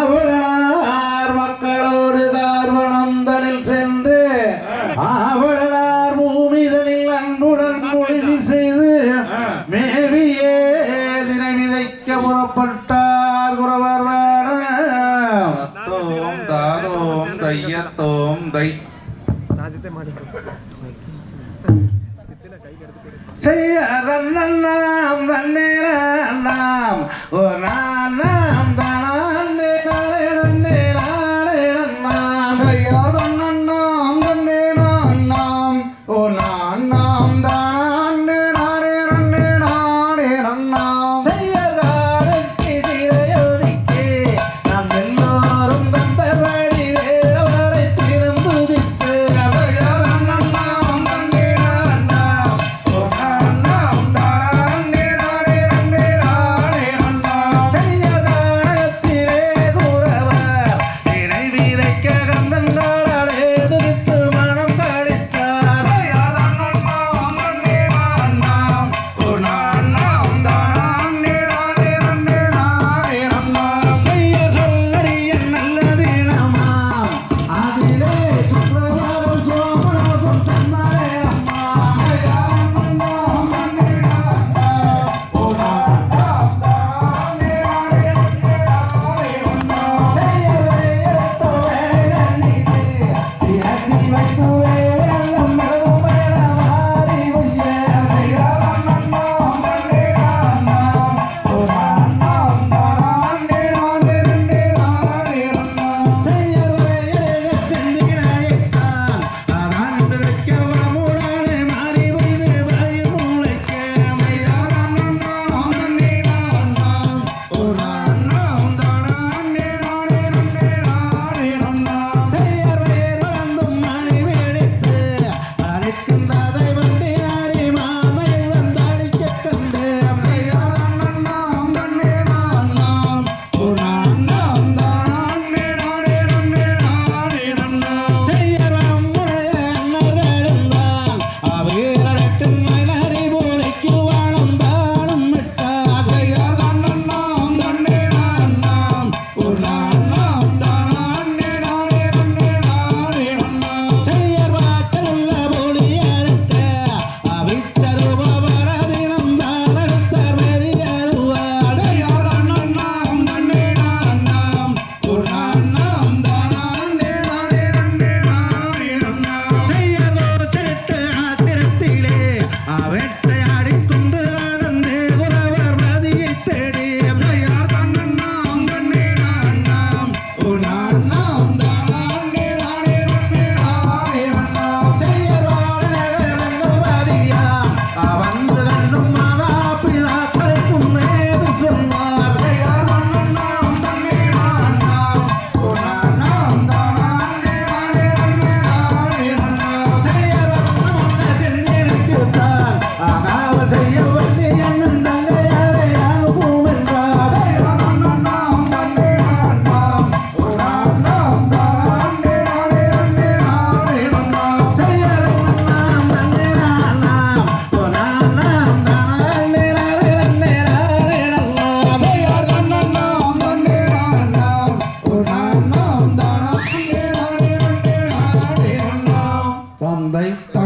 காவலார் மக்களோடு கார்வனந்தனில் சென்று ஆவலார் பூமிதனில் அன்புடன் உறுதி செய்து மேவியே தினை விதைக்க புறப்பட்டார் குறவரான தோம் தையத்தோம் தை. செய்ய தன்னண்ணாம் தன்னேர নাম ও না না A ver.